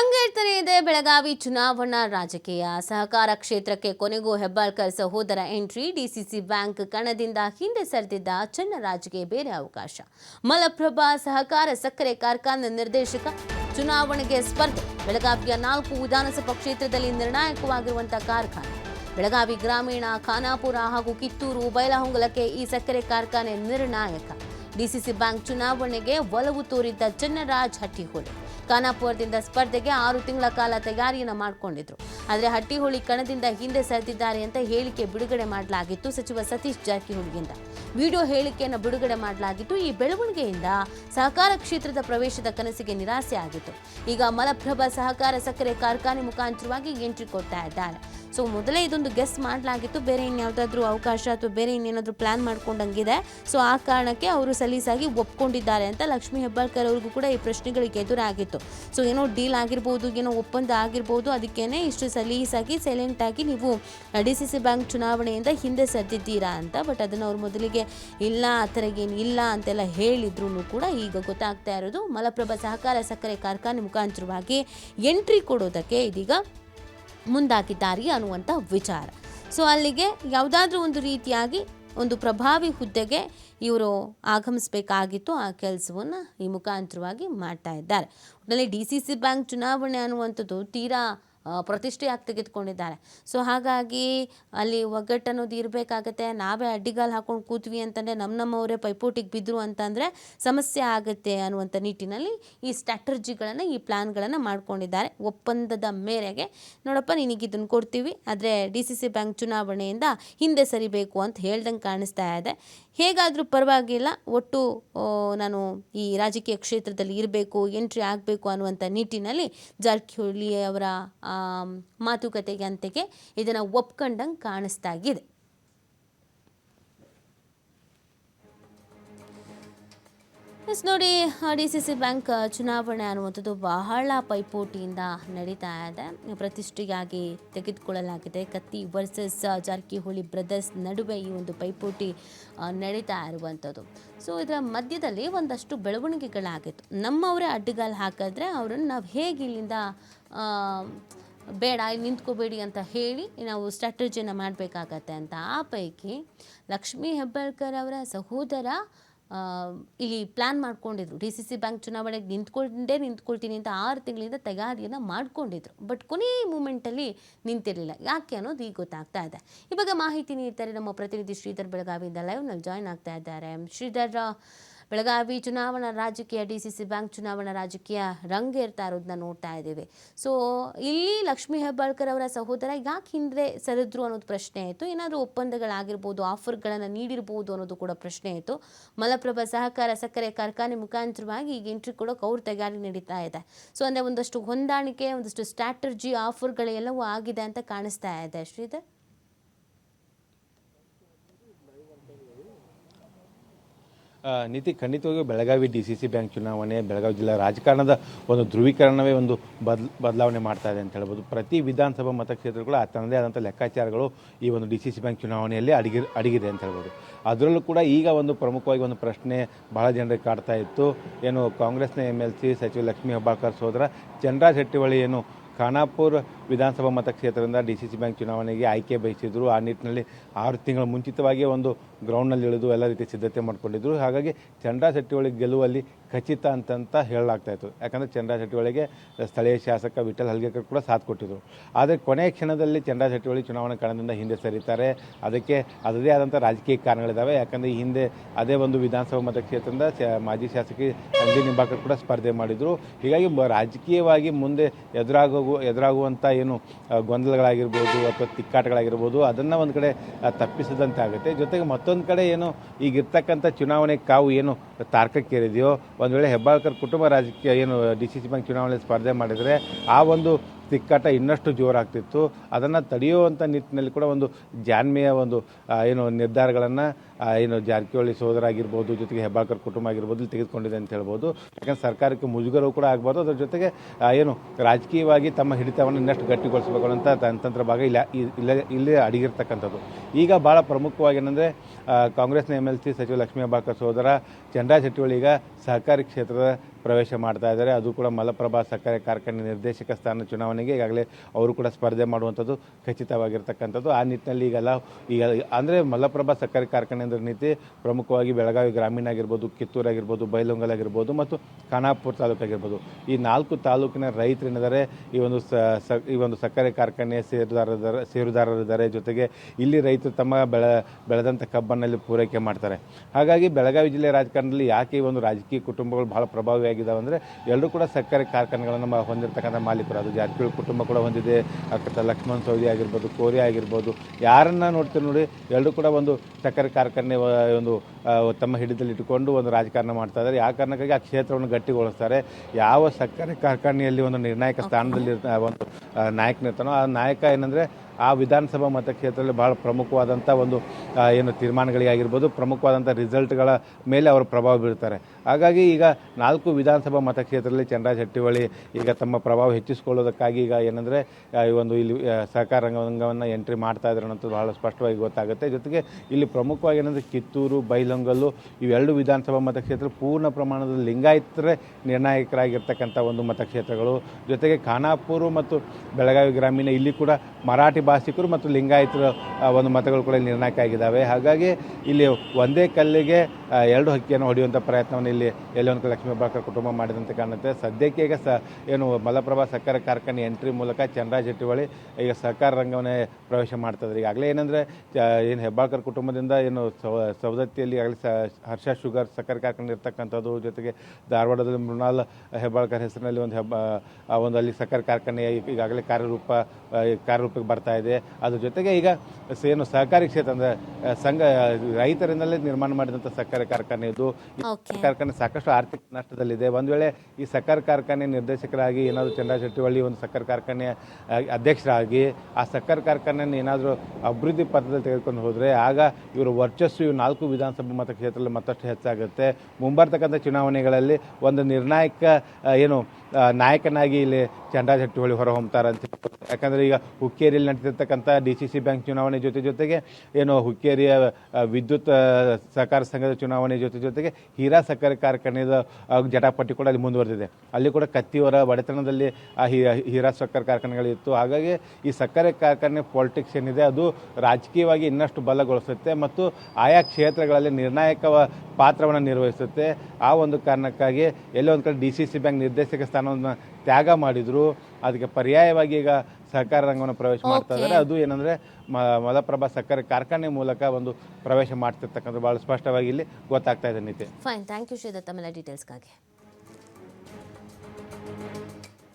ರಂಗೇರ್ತಾನೆ ಇದೆ ಬೆಳಗಾವಿ ಚುನಾವಣಾ ರಾಜಕೀಯ. ಸಹಕಾರ ಕ್ಷೇತ್ರಕ್ಕೆ ಕೊನೆಗೂ ಹೆಬ್ಬಾಳ್ಕರ್ ಸಹೋದರ ಎಂಟ್ರಿ ಡಿಸಿಸಿ ಬ್ಯಾಂಕ್ ಕಣದಿಂದ ಹಿಂದೆ ಸರಿದಿದ್ದ ಚನ್ನರಾಜ್ಗೆ ಬೇರೆ ಅವಕಾಶ. ಮಲಪ್ರಭಾ ಸಹಕಾರ ಸಕ್ಕರೆ ಕಾರ್ಖಾನೆ ನಿರ್ದೇಶಕ ಚುನಾವಣೆಗೆ ಸ್ಪರ್ಧೆ. ಬೆಳಗಾವಿಯ ನಾಲ್ಕು ವಿಧಾನಸಭಾ ಕ್ಷೇತ್ರದಲ್ಲಿ ನಿರ್ಣಾಯಕವಾಗಿರುವಂತಹ ಕಾರ್ಖಾನೆ. ಬೆಳಗಾವಿ ಗ್ರಾಮೀಣ ಖಾನಾಪುರ ಹಾಗೂ ಕಿತ್ತೂರು ಬೈಲಹೊಂಗಲಕ್ಕೆ ಈ ಸಕ್ಕರೆ ಕಾರ್ಖಾನೆ ನಿರ್ಣಾಯಕ. ಡಿಸಿಸಿ ಬ್ಯಾಂಕ್ ಚುನಾವಣೆಗೆ ಒಲವು ತೋರಿದ್ದ ಚನ್ನರಾಜ್ ಹಟ್ಟಿಹೊಳಿ. ಖಾನಾಪುರದಿಂದ ಸ್ಪರ್ಧೆಗೆ ಆರು ತಿಂಗಳ ಕಾಲ ತಯಾರಿಯನ್ನು ಮಾಡಿಕೊಂಡಿದ್ರು. ಆದರೆ ಹಟ್ಟಿಹೊಳಿ ಕಣದಿಂದ ಹಿಂದೆ ಸರಿದಿದ್ದಾರೆ ಅಂತ ಹೇಳಿಕೆ ಬಿಡುಗಡೆ ಮಾಡಲಾಗಿತ್ತು ಸಚಿವ ಸತೀಶ್ ಜಾರಕಿಹೊಳಿಯಿಂದ. ವಿಡಿಯೋ ಹೇಳಿಕೆಯನ್ನು ಬಿಡುಗಡೆ ಮಾಡಲಾಗಿತ್ತು. ಈ ಬೆಳವಣಿಗೆಯಿಂದ ಸಹಕಾರ ಕ್ಷೇತ್ರದ ಪ್ರವೇಶದ ಕನಸಿಗೆ ನಿರಾಸೆ ಆಗಿತ್ತು. ಈಗ ಮಲಪ್ರಭಾ ಸಹಕಾರ ಸಕ್ಕರೆ ಕಾರ್ಖಾನೆ ಮುಖಾಂತರವಾಗಿ ಎಂಟ್ರಿ ಕೊಡ್ತಾ ಇದ್ದಾರೆ. ಸೊ ಮೊದಲೇ ಇದೊಂದು ಗೆಸ್ ಮಾಡಲಾಗಿತ್ತು. ಬೇರೆ ಇನ್ಯಾವುದಾದ್ರೂ ಅವಕಾಶ ಅಥವಾ ಬೇರೆ ಇನ್ನೇನಾದರೂ ಪ್ಲಾನ್ ಮಾಡ್ಕೊಂಡಂಗಿದೆ. ಸೊ ಆ ಕಾರಣಕ್ಕೆ ಅವರು ಸಲೀಸಾಗಿ ಒಪ್ಕೊಂಡಿದ್ದಾರೆ ಅಂತ ಲಕ್ಷ್ಮಿ ಹೆಬ್ಬಾಳ್ಕರ್ ಅವ್ರಿಗೂ ಕೂಡ ಈ ಪ್ರಶ್ನೆಗಳಿಗೆ ಎದುರಾಗಿತ್ತು. ಸೊ ಏನೋ ಡೀಲ್ ಆಗಿರ್ಬೋದು, ಏನೋ ಒಪ್ಪಂದ ಆಗಿರ್ಬೋದು, ಅದಕ್ಕೇನೆ ಇಷ್ಟು ಸಲೀಸಾಗಿ ಸೈಲೆಂಟ್ ಆಗಿ ನೀವು ಡಿ ಸಿ ಸಿ ಬ್ಯಾಂಕ್ ಚುನಾವಣೆಯಿಂದ ಹಿಂದೆ ಸದ್ದಿದ್ದೀರಾ ಅಂತ. ಬಟ್ ಅದನ್ನು ಅವ್ರು ಮೊದಲಿಗೆ ಇಲ್ಲ, ಆ ಥರಗೇನು ಇಲ್ಲ ಅಂತೆಲ್ಲ ಹೇಳಿದ್ರು ಕೂಡ ಈಗ ಗೊತ್ತಾಗ್ತಾ ಇರೋದು. ಮಲಪ್ರಭಾ ಸಹಕಾರ ಸಕ್ಕರೆ ಕಾರ್ಖಾನೆ ಮುಖಾಂತರವಾಗಿ ಎಂಟ್ರಿ ಕೊಡೋದಕ್ಕೆ ಇದೀಗ ಮುಂದಾಗಿದ್ದಾರೆ ಅನ್ನುವಂಥ ವಿಚಾರ. ಸೊ ಅಲ್ಲಿಗೆ ಯಾವುದಾದ್ರೂ ಒಂದು ರೀತಿಯಾಗಿ ಒಂದು ಪ್ರಭಾವಿ ಹುದ್ದೆಗೆ ಇವರು ಆಗಮಿಸಬೇಕಾಗಿತ್ತು, ಆ ಕೆಲಸವನ್ನು ಈ ಮುಖಾಂತರವಾಗಿ ಮಾಡ್ತಾ ಇದ್ದಾರೆ. ಒಟ್ಟಿನಲ್ಲಿ ಡಿ ಸಿ ಸಿ ಬ್ಯಾಂಕ್ ಚುನಾವಣೆ ಅನ್ನುವಂಥದ್ದು ತೀರಾ ಪ್ರತಿಷ್ಠೆಯಾಗಿ ತೆಗೆದುಕೊಂಡಿದ್ದಾರೆ. ಸೊ ಹಾಗಾಗಿ ಅಲ್ಲಿ ಒಗ್ಗಟ್ಟು ಅನ್ನೋದು ಇರಬೇಕಾಗತ್ತೆ ನಾವೇ ಅಡ್ಡಿಗಾಲು ಹಾಕೊಂಡು ಕೂತ್ವಿ ಅಂತಂದರೆ ನಮ್ಮ ನಮ್ಮವರೇ ಪೈಪೋಟಿಗೆ ಬಿದ್ದರು ಅಂತಂದರೆ ಸಮಸ್ಯೆ ಆಗುತ್ತೆ ಅನ್ನುವಂಥ ನಿಟ್ಟಿನಲ್ಲಿ ಈ ಸ್ಟ್ರಾಟರ್ಜಿಗಳನ್ನು, ಈ ಪ್ಲ್ಯಾನ್ಗಳನ್ನು ಮಾಡ್ಕೊಂಡಿದ್ದಾರೆ. ಒಪ್ಪಂದದ ಮೇರೆಗೆ ನೋಡಪ್ಪ, ನಿನಗೆ ಇದನ್ನು ಕೊಡ್ತೀವಿ. ಆದರೆ ಡಿ ಸಿ ಸಿ ಬ್ಯಾಂಕ್ ಚುನಾವಣೆಯಿಂದ ಹಿಂದೆ ಸರಿಬೇಕು ಅಂತ ಹೇಳ್ದಂಗೆ ಕಾಣಿಸ್ತಾ ಇದೆ. ಹೇಗಾದರೂ ಪರವಾಗಿಲ್ಲ. ಒಟ್ಟು ನಾನು ಈ ರಾಜಕೀಯ ಕ್ಷೇತ್ರದಲ್ಲಿ ಇರಬೇಕು, ಎಂಟ್ರಿ ಆಗಬೇಕು ಅನ್ನುವಂಥ ನಿಟ್ಟಿನಲ್ಲಿ ಜಾರಕಿಹೊಳಿ ಅವರ ಮಾತುಕತೆಗೆ ಅಂತೆಗೆ ಇದನ್ನು ಒಪ್ಕೊಂಡಂಗೆ ಕಾಣಿಸ್ತಾ ಇದೆ ಎಸ್ ನೋಡಿ ಡಿ ಸಿ ಸಿ ಬ್ಯಾಂಕ್ ಚುನಾವಣೆ ಅನ್ನುವಂಥದ್ದು ಬಹಳ ಪೈಪೋಟಿಯಿಂದ ನಡೀತಾ ಇದೆ. ಪ್ರತಿಷ್ಠೆಯಾಗಿ ತೆಗೆದುಕೊಳ್ಳಲಾಗಿದೆ. ಕತ್ತಿ ವರ್ಸಸ್ ಜಾರಕಿಹೊಳಿ ಬ್ರದರ್ಸ್ ನಡುವೆ ಈ ಒಂದು ಪೈಪೋಟಿ ನಡೀತಾ ಇರುವಂಥದ್ದು. ಸೊ, ಇದರ ಮಧ್ಯದಲ್ಲಿ ಒಂದಷ್ಟು ಬೆಳವಣಿಗೆಗಳಾಗಿತ್ತು. ನಮ್ಮವರೇ ಅಡ್ಡಗಾಲು ಹಾಕಿದ್ರೆ ಅವರನ್ನು ನಾವು ಹೇಗೆ ಇಲ್ಲಿಂದ ಬೇಡ ನಿಂತ್ಕೋಬೇಡಿ ಅಂತ ಹೇಳಿ ನಾವು ಸ್ಟ್ರಾಟಜಿಯನ್ನು ಮಾಡಬೇಕಾಗತ್ತೆ ಅಂತ. ಆ ಪೈಕಿ ಲಕ್ಷ್ಮೀ ಹೆಬ್ಬಾಳ್ಕರ್ ಅವರ ಸಹೋದರ ಇಲ್ಲಿ ಪ್ಲ್ಯಾನ್ ಮಾಡ್ಕೊಂಡಿದ್ರು. ಡಿ ಸಿ ಸಿ ಬ್ಯಾಂಕ್ ಚುನಾವಣೆಗೆ ನಿಂತ್ಕೊಂಡೇ ನಿಂತ್ಕೊಳ್ತೀನಿ ಅಂತ ಆರು ತಿಂಗಳಿಂದ ತಯಾರಿಯನ್ನು ಮಾಡ್ಕೊಂಡಿದ್ರು. ಬಟ್ ಕೊನೆಯ ಮೂಮೆಂಟಲ್ಲಿ ನಿಂತಿರಲಿಲ್ಲ. ಯಾಕೆ ಅನ್ನೋದು ಈಗ ಗೊತ್ತಾಗ್ತಾ ಇದೆ. ಇವಾಗ ಮಾಹಿತಿ ನೀಡ್ತಾರೆ ನಮ್ಮ ಪ್ರತಿನಿಧಿ ಶ್ರೀಧರ್ ಬೆಳಗಾವಿಯಿಂದ ಲೈವ್ನಲ್ಲಿ ಜಾಯ್ನ್ ಆಗ್ತಾ ಇದ್ದಾರೆ. ಶ್ರೀಧರ್ ಬೆಳಗಾವಿ ಚುನಾವಣಾ ರಾಜಕೀಯ, ಡಿ ಸಿ ಸಿ ಬ್ಯಾಂಕ್ ಚುನಾವಣಾ ರಾಜಕೀಯ ರಂಗೇರ್ತಾ ಇರೋದನ್ನ ನೋಡ್ತಾ ಇದ್ದೀವಿ. ಸೊ ಇಲ್ಲಿ ಲಕ್ಷ್ಮೀ ಹೆಬ್ಬಾಳ್ಕರ್ ಅವರ ಸಹೋದರ ಯಾಕೆ ಹಿಂದೆ ಸರಿದ್ರು ಅನ್ನೋದು ಪ್ರಶ್ನೆ ಆಯಿತು ಏನಾದರೂ ಒಪ್ಪಂದಗಳಾಗಿರ್ಬೋದು, ಆಫರ್ಗಳನ್ನು ನೀಡಿರ್ಬೋದು ಅನ್ನೋದು ಕೂಡ ಪ್ರಶ್ನೆ ಆಯಿತು ಮಲಪ್ರಭಾ ಸಹಕಾರ, ಸಕ್ಕರೆ ಕಾರ್ಖಾನೆ ಮುಖಾಂತರವಾಗಿ ಈಗ ಎಂಟ್ರಿ ಕೊಡೋಕೆ ಅವ್ರ ತಯಾರಿ ನಡೀತಾ ಇದೆ. ಸೊ ಅಂದರೆ ಒಂದಷ್ಟು ಹೊಂದಾಣಿಕೆ, ಒಂದಷ್ಟು ಸ್ಟ್ರಾಟರ್ಜಿ ಆಫರ್ಗಳೆಲ್ಲವೂ ಆಗಿದೆ ಅಂತ ಕಾಣಿಸ್ತಾ ಇದೆ. ಶ್ರೀಧರ್? ನೀತಿ ಖಂಡಿತವಾಗಿಯೂ Belagavi D C C bank ಚುನಾವಣೆ, ಬೆಳಗಾವಿ ಜಿಲ್ಲಾ ರಾಜಕಾರಣದ ಒಂದು ಧ್ರುವೀಕರಣವೇ ಒಂದು ಬದ್, ಬದಲಾವಣೆ ಮಾಡ್ತಾ ಇದೆ ಅಂತ ಹೇಳ್ಬೋದು. ಪ್ರತಿ ವಿಧಾನಸಭಾ ಮತಕ್ಷೇತ್ರಗಳು ಆ ತನ್ನದೇ ಆದಂಥ ಲೆಕ್ಕಾಚಾರಗಳು ಈ ಒಂದು ಡಿ ಸಿ ಸಿ ಬ್ಯಾಂಕ್ ಚುನಾವಣೆಯಲ್ಲಿ ಅಡಗಿ, ಅಡಗಿದೆ ಅಂತ ಹೇಳ್ಬೋದು. ಅದರಲ್ಲೂ ಕೂಡ ಈಗ ಒಂದು ಪ್ರಮುಖವಾಗಿ ಒಂದು ಪ್ರಶ್ನೆ ಬಹಳ ಜನರಿಗೆ ಕಾಡ್ತಾ ಇತ್ತು. ಏನು ಕಾಂಗ್ರೆಸ್ನ ಎಂ ಎಲ್ ಸಿ ಸಚಿವ ಲಕ್ಷ್ಮೀ ಹೆಬ್ಬಾಳ್ಕರ್ ಸೋದರ ಚಂದ್ರರಾಜ್ ಶೆಟ್ಟಿವಳಿ ಏನು ಖಾನಾಪುರ ವಿಧಾನಸಭಾ ಮತಕ್ಷೇತ್ರದಿಂದ ಡಿ ಸಿ ಸಿ ಬ್ಯಾಂಕ್ ಚುನಾವಣೆಗೆ ಆಯ್ಕೆ ಬಯಸಿದ್ರು. ಆ ನಿಟ್ಟಿನಲ್ಲಿ ಆರು ತಿಂಗಳ ಮುಂಚಿತವಾಗಿಯೇ ಒಂದು ಗ್ರೌಂಡ್ನಲ್ಲಿ ಇಳಿದು ಎಲ್ಲ ರೀತಿ ಸಿದ್ಧತೆ ಮಾಡಿಕೊಂಡಿದ್ರು. ಹಾಗಾಗಿ ಚಂದ್ರರಾಜ್ ಶೆಟ್ಟಿಹೊಳಿ ಗೆಲುವಲ್ಲಿ ಖಚಿತ ಅಂತಂತ ಹೇಳಲಾಗ್ತಾ ಇತ್ತು. ಯಾಕಂದರೆ ಚಂದ್ರರಾಜ್ ಒಳಗೆ ಸ್ಥಳೀಯ ಶಾಸಕ ವಿಠಲ್ ಹಲ್ಗೇಕರ್ ಕೂಡ ಸಾಥ್ ಕೊಟ್ಟಿದ್ರು. ಆದರೆ ಕೊನೆಯ ಕ್ಷಣದಲ್ಲಿ ಚಂದ್ರರಾಜ್ ಒಳಗೆ ಚುನಾವಣಾ ಕಣದಿಂದ ಹಿಂದೆ ಸರಿತಾರೆ. ಅದಕ್ಕೆ ಅದರದೇ ಆದಂಥ ರಾಜಕೀಯ ಕಾರಣಗಳಿದ್ದಾವೆ ಯಾಕಂದರೆ ಹಿಂದೆ ಅದೇ ಒಂದು ವಿಧಾನಸಭಾ ಮತಕ್ಷೇತ್ರದಿಂದ ಮಾಜಿ ಶಾಸಕಿ ಸಂಜಯ್ ನಿಂಬಾಕರ್ ಕೂಡ ಸ್ಪರ್ಧೆ ಮಾಡಿದರು. ಹೀಗಾಗಿ ರಾಜಕೀಯವಾಗಿ ಮುಂದೆ ಎದುರಾಗುವ ಎದುರಾಗುವಂಥ ಏನು ಗೊಂದಲಗಳಾಗಿರ್ಬೋದು ಅಥವಾ ತಿಕ್ಕಾಟಗಳಾಗಿರ್ಬೋದು ಅದನ್ನು ಒಂದು ಕಡೆ ತಪ್ಪಿಸಿದಂತೆ ಆಗುತ್ತೆ ಜೊತೆಗೆ ಮತ್ತೊಂದು ಕಡೆ ಏನು ಈಗಿರ್ತಕ್ಕಂಥ ಚುನಾವಣೆ ಕಾವು ಏನು ತಾರ್ಕಕ್ಕೇರಿದೆಯೋ ಒಂದು ವೇಳೆ ಹೆಬ್ಬಾಳ್ಕರ್ ಕುಟುಂಬ ರಾಜಕೀಯ ಏನು ಡಿ ಸಿ ಸಿ ಬ್ಯಾಂಕ್ ಚುನಾವಣೆ ಸ್ಪರ್ಧೆ ಮಾಡಿದರೆ ಆ ಒಂದು ತಿಕ್ಕಾಟ ಇನ್ನಷ್ಟು ಜೋರಾಗ್ತಿತ್ತು. ಅದನ್ನು ತಡೆಯುವಂಥ ನಿಟ್ಟಿನಲ್ಲಿ ಕೂಡ ಒಂದು ಜಾನ್ಮೆಯ ಒಂದು ಏನು ನಿರ್ಧಾರಗಳನ್ನು ಏನು ಜಾರಕಿಹೊಳಿ ಸೋದರ ಆಗಿರ್ಬೋದು, ಜೊತೆಗೆ ಹೆಬ್ಬಾಕರ್ ಕುಟುಂಬ ಆಗಿರ್ಬೋದು ತೆಗೆದುಕೊಂಡಿದೆ ಅಂತ ಹೇಳ್ಬೋದು. ಯಾಕಂದ್ರೆ ಸರ್ಕಾರಕ್ಕೆ ಮುಜುಗರವು ಕೂಡ ಆಗ್ಬೋದು ಅದರ ಜೊತೆಗೆ ಏನು ರಾಜಕೀಯವಾಗಿ ತಮ್ಮ ಹಿಡಿತವನ್ನು ಇನ್ನಷ್ಟು ಗಟ್ಟಿಗೊಳಿಸಬೇಕು ಅಂತ ತಂತ್ರ ಭಾಗ ಇಲ್ಲ ಇಲ್ಲ, ಇಲ್ಲೇ ಅಡಗಿರ್ತಕ್ಕಂಥದ್ದು. ಈಗ ಭಾಳ ಪ್ರಮುಖವಾಗಿ ಏನಂದರೆ ಕಾಂಗ್ರೆಸ್ನ ಎಂ ಎಲ್ ಸಿ ಸಚಿವ ಲಕ್ಷ್ಮೀ ಹೆಬ್ಬಾಳ್ಕರ್ ಸೋದರ, ಚಂದ್ರಾ ಈಗ ಸಹಕಾರಿ ಕ್ಷೇತ್ರದ ಪ್ರವೇಶ ಮಾಡ್ತಾ ಇದ್ದಾರೆ. ಅದು ಕೂಡ ಮಲಪ್ರಭಾ ಸಕ್ಕರೆ ಕಾರ್ಖಾನೆ ನಿರ್ದೇಶಕ ಸ್ಥಾನ ಚುನಾವಣೆಗೆ ಈಗಾಗಲೇ ಅವರು ಕೂಡ ಸ್ಪರ್ಧೆ ಮಾಡುವಂಥದ್ದು ಖಚಿತವಾಗಿರ್ತಕ್ಕಂಥದ್ದು. ಆ ನಿಟ್ಟಿನಲ್ಲಿ ಈಗೆಲ್ಲ ಈಗ ಅಂದರೆ ಮಲಪ್ರಭಾ ಸಕ್ಕರೆ ಕಾರ್ಖಾನೆ ಅಂದ್ರೆ ನೀತಿ ಪ್ರಮುಖವಾಗಿ ಬೆಳಗಾವಿ ಗ್ರಾಮೀಣ ಆಗಿರ್ಬೋದು ಕಿತ್ತೂರು ಆಗಿರ್ಬೋದು ಬೈಲೊಂಗಲ್ ಆಗಿರ್ಬೋದು ಮತ್ತು ಖಾನಾಪುರ ತಾಲೂಕಾಗಿರ್ಬೋದು. ಈ ನಾಲ್ಕು ತಾಲೂಕಿನ ರೈತರೇನಿದ್ದಾರೆ ಈ ಒಂದು ಈ ಒಂದು ಸಕ್ಕರೆ ಕಾರ್ಖಾನೆ ಸೇರುದಾರರ ಸೇರುದಾರರಿದ್ದಾರೆ. ಜೊತೆಗೆ ಇಲ್ಲಿ ರೈತರು ತಮ್ಮ ಬೆಳೆ ಬೆಳೆದಂಥ ಕಬ್ಬನ್ನಲ್ಲಿ ಪೂರೈಕೆ ಮಾಡ್ತಾರೆ. ಹಾಗಾಗಿ ಬೆಳಗಾವಿ ಜಿಲ್ಲೆ ರಾಜಕಾರಣದಲ್ಲಿ ಯಾಕೆ ಈ ಒಂದು ರಾಜಕೀಯ ಕುಟುಂಬಗಳು ಬಹಳ ಪ್ರಭಾವಿಯಾಗಿದ್ದಾವೆ ಅಂದರೆ ಎಲ್ಲರೂ ಕೂಡ ಸಕ್ಕರೆ ಕಾರ್ಖಾನೆಗಳನ್ನು ಹೊಂದಿರತಕ್ಕಂಥ ಮಾಲೀಕರು. ಅದು ಜಾರಕಿಹೊಳಿ ಕುಟುಂಬ ಕೂಡ ಹೊಂದಿದೆ. ಅಕ್ಕ ಲಕ್ಷ್ಮಣ್ ಸೌದಿ ಆಗಿರ್ಬೋದು ಕೋರಿ ಆಗಿರ್ಬೋದು ಯಾರನ್ನ ನೋಡ್ತೀವಿ ನೋಡಿ ಎಲ್ಲರೂ ಕೂಡ ಒಂದು ಸಕ್ಕರೆ ಕಾರ್ಖಾನೆ ಒಂದು ತಮ್ಮ ಹಿಡಿದಲ್ಲಿ ಇಟ್ಟುಕೊಂಡು ಒಂದು ರಾಜಕಾರಣ ಮಾಡ್ತಾ ಇದ್ದಾರೆ ಆ ಕಾರಣಕ್ಕಾಗಿ ಆ ಕ್ಷೇತ್ರವನ್ನು ಗಟ್ಟಿಗೊಳಿಸ್ತಾರೆ. ಯಾವ ಸಕ್ಕರೆ ಕಾರ್ಖಾನೆಯಲ್ಲಿ ಒಂದು ನಿರ್ಣಾಯಕ ಸ್ಥಾನದಲ್ಲಿ ಒಂದು ನಾಯಕನಿರ್ತಾನೋ ಆ ನಾಯಕ ಏನಂದರೆ ಆ ವಿಧಾನಸಭಾ ಮತಕ್ಷೇತ್ರದಲ್ಲಿ ಬಹಳ ಪ್ರಮುಖವಾದಂಥ ಒಂದು ಏನು ತೀರ್ಮಾನಗಳಿಗಾಗಿರ್ಬೋದು ಪ್ರಮುಖವಾದಂಥ ರಿಸಲ್ಟ್ಗಳ ಮೇಲೆ ಅವರು ಪ್ರಭಾವ ಬೀರ್ತಾರೆ. ಹಾಗಾಗಿ ಈಗ ನಾಲ್ಕು ವಿಧಾನಸಭಾ ಮತಕ್ಷೇತ್ರದಲ್ಲಿ ಚಂದ್ರರಾಜ್ ಹಟ್ಟಿಹೊಳಿ ಈಗ ತಮ್ಮ ಪ್ರಭಾವ ಹೆಚ್ಚಿಸಿಕೊಳ್ಳೋದಕ್ಕಾಗಿ ಈಗ ಏನಂದರೆ ಈ ಒಂದು ಇಲ್ಲಿ ಸಹಕಾರ ರಂಗವನ್ನು ಎಂಟ್ರಿ ಮಾಡ್ತಾ ಇದ್ದಾರೆ ಅನ್ನೋದು ಬಹಳ ಸ್ಪಷ್ಟವಾಗಿ ಗೊತ್ತಾಗುತ್ತೆ. ಜೊತೆಗೆ ಇಲ್ಲಿ ಪ್ರಮುಖವಾಗಿ ಏನಂದರೆ ಕಿತ್ತೂರು, ಬೈಲಂಗಲ್ಲು ಇವೆರಡು ವಿಧಾನಸಭಾ ಮತಕ್ಷೇತ್ರ ಪೂರ್ಣ ಪ್ರಮಾಣದ ಲಿಂಗಾಯತರೇ ನಿರ್ಣಾಯಕರಾಗಿರ್ತಕ್ಕಂಥ ಒಂದು ಮತಕ್ಷೇತ್ರಗಳು. ಜೊತೆಗೆ ಖಾನಾಪುರ ಮತ್ತು ಬೆಳಗಾವಿ ಗ್ರಾಮೀಣ ಇಲ್ಲಿ ಕೂಡ ಮರಾಠಿ ಭಾಷಿಕರು ಮತ್ತು ಲಿಂಗಾಯತರ ಒಂದು ಮತಗಳು ಕೂಡ ನಿರ್ಣಾಯಕ ಆಗಿದ್ದಾವೆ. ಹಾಗಾಗಿ ಇಲ್ಲಿ ಒಂದೇ ಕಲ್ಲಿಗೆ ಎರಡು ಹಕ್ಕಿಯನ್ನು ಹೊಡೆಯುವಂಥ ಪ್ರಯತ್ನವನ್ನು ಇಲ್ಲಿ ಎಲ್ಲೊಂದು ಲಕ್ಷ್ಮೀ ಬಾಳ್ಕರ್ ಕುಟುಂಬ ಮಾಡಿದಂತೆ ಕಾಣುತ್ತೆ. ಸದ್ಯಕ್ಕೆ ಈಗ ಸ, ಏನು ಮಲಪ್ರಭಾ ಸಕ್ಕರೆ ಕಾರ್ಖಾನೆ ಎಂಟ್ರಿ ಮೂಲಕ ಚಂದ್ರಾ ಜಟ್ಟಿವಳಿ ಈಗ ಸಹಕಾರ ರಂಗವನ್ನೇ ಪ್ರವೇಶ ಮಾಡ್ತದೆ. ಈಗಾಗಲೇ ಏನಂದರೆ ಏನು ಹೆಬ್ಬಾಳ್ಕರ್ ಕುಟುಂಬದಿಂದ ಏನು ಸವ- ಸವದತ್ತಿಯಲ್ಲಿ ಈಗಾಗಲೇ ಸ, ಹರ್ಷ ಶುಗರ್ ಸಕ್ಕರೆ ಕಾರ್ಖಾನೆ ಇರ್ತಕ್ಕಂಥದ್ದು ಜೊತೆಗೆ ಧಾರವಾಡದಲ್ಲಿ ಮೃಣಾಲ್ ಹೆಬ್ಬಾಳ್ಕರ್ ಹೆಸರಿನಲ್ಲಿ ಒಂದು ಹೆಬ್ಬ ಒಂದು ಅಲ್ಲಿ ಸಕ್ಕರೆ ಕಾರ್ಖಾನೆ ಈಗ- ಈಗಾಗಲೇ ಕಾರ್ಯರೂಪ ಕಾರ್ಯರೂಪಕ್ಕೆ ಬರ್ತಾ ಅದ್ರ ಜೊತೆಗೆ ಈಗ ಏನು ಸಹಕಾರಿ ಕ್ಷೇತ್ರ ಅಂದ್ರೆ ಸಂಘ ರೈತರಿಂದಲೇ ನಿರ್ಮಾಣ ಮಾಡಿದಂಥ ಸಕ್ಕರೆ ಕಾರ್ಖಾನೆ ಇದು. ಕಾರ್ಖಾನೆ ಸಾಕಷ್ಟು ಆರ್ಥಿಕ ನಷ್ಟದಲ್ಲಿದೆ. ಒಂದು ವೇಳೆ ಈ ಸಕ್ಕರೆ ಕಾರ್ಖಾನೆ ನಿರ್ದೇಶಕರಾಗಿ ಏನಾದರೂ ಚಂದ್ರ ಹಟ್ಟಿಹೊಳಿ ಒಂದು ಸಕ್ಕರೆ ಕಾರ್ಖಾನೆ ಅಧ್ಯಕ್ಷರಾಗಿ ಆ ಸಕ್ಕರೆ ಕಾರ್ಖಾನೆಯನ್ನು ಏನಾದರೂ ಅಭಿವೃದ್ಧಿ ಪಥದಲ್ಲಿ ತೆಗೆದುಕೊಂಡು ಹೋದರೆ ಆಗ ಇವರ ವರ್ಚಸ್ಸು ಇವು ನಾಲ್ಕು ವಿಧಾನಸಭಾ ಮತಕ್ಷೇತ್ರದಲ್ಲಿ ಮತ್ತಷ್ಟು ಹೆಚ್ಚಾಗುತ್ತೆ. ಮುಂಬರ್ತಕ್ಕಂಥ ಚುನಾವಣೆಗಳಲ್ಲಿ ಒಂದು ನಿರ್ಣಾಯಕ ಏನು ನಾಯಕನಾಗಿ ಇಲ್ಲಿ ಚಂಡಾ ಹಟ್ಟಿಹೊಳಿ ಹೊರಹೊಮ್ತಾರೆ ಅಂತ. ಯಾಕಂದರೆ ಈಗ ಹುಕ್ಕೇರಿಯಲ್ಲಿ ನಡೆದಿರ್ತಕ್ಕಂಥ ಡಿ ಸಿ ಸಿ ಬ್ಯಾಂಕ್ ಚುನಾವಣೆ ಜೊತೆ ಜೊತೆಗೆ ಏನು ಹುಕ್ಕೇರಿಯ ವಿದ್ಯುತ್ ಸಹಕಾರ ಸಂಘದ ಚುನಾವಣೆ ಜೊತೆ ಜೊತೆಗೆ ಹೀರಾ ಸಕ್ಕರೆ ಕಾರ್ಖಾನೆದ ಜಟಾಪಟ್ಟಿ ಜಟಾಪಟಿ ಕೂಡ ಅಲ್ಲಿ ಮುಂದುವರೆದಿದೆ. ಅಲ್ಲಿ ಕೂಡ ಕತ್ತಿಯವರ ಒಡೆತನದಲ್ಲಿ ಆ ಹೀರಾ ಸಕ್ಕರೆ ಕಾರ್ಖಾನೆಗಳಿತ್ತು ಹಾಗಾಗಿ ಈ ಸಕ್ಕರೆ ಕಾರ್ಖಾನೆ ಪಾಲಿಟಿಕ್ಸ್ ಏನಿದೆ, ಅದು ರಾಜಕೀಯವಾಗಿ ಇನ್ನಷ್ಟು ಬಲಗೊಳಿಸುತ್ತೆ ಮತ್ತು ಆಯಾ ಕ್ಷೇತ್ರಗಳಲ್ಲಿ ನಿರ್ಣಾಯಕ ಪಾತ್ರವನ್ನು ನಿರ್ವಹಿಸುತ್ತೆ. ಆ ಒಂದು ಕಾರಣಕ್ಕಾಗಿ ಎಲ್ಲೋ ಒಂದು ಕಡೆ ಡಿ ಸಿ ಸಿ ಬ್ಯಾಂಕ್ ನಿರ್ದೇಶಕ ಸ್ಥಾನವನ್ನು ತ್ಯಾಗ ಮಾಡಿದ್ರು ಅದಕ್ಕೆ ಪರ್ಯಾಯವಾಗಿ ಈಗ ಸಹಕಾರ ರಂಗವನ್ನು ಪ್ರವೇಶ ಮಾಡ್ತಾ ಇದ್ದಾರೆ. ಅದು ಏನಂದ್ರೆ ಮಲಪ್ರಭಾ ಸಕ್ಕರೆ ಕಾರ್ಖಾನೆ ಮೂಲಕ ಒಂದು ಪ್ರವೇಶ ಮಾಡ್ತಿರ್ತಕ್ಕಂಥ ಬಹಳ ಸ್ಪಷ್ಟವಾಗಿ ಇಲ್ಲಿ ಗೊತ್ತಾಗ್ತಾ ಇದೆ ನೀತಿ ಫೈನ್ ಥ್ಯಾಂಕ್ ಯು ತಮ್ಮೆಲ್ಲ ಡೀಟೇಲ್ಸ್ಗಾಗಿ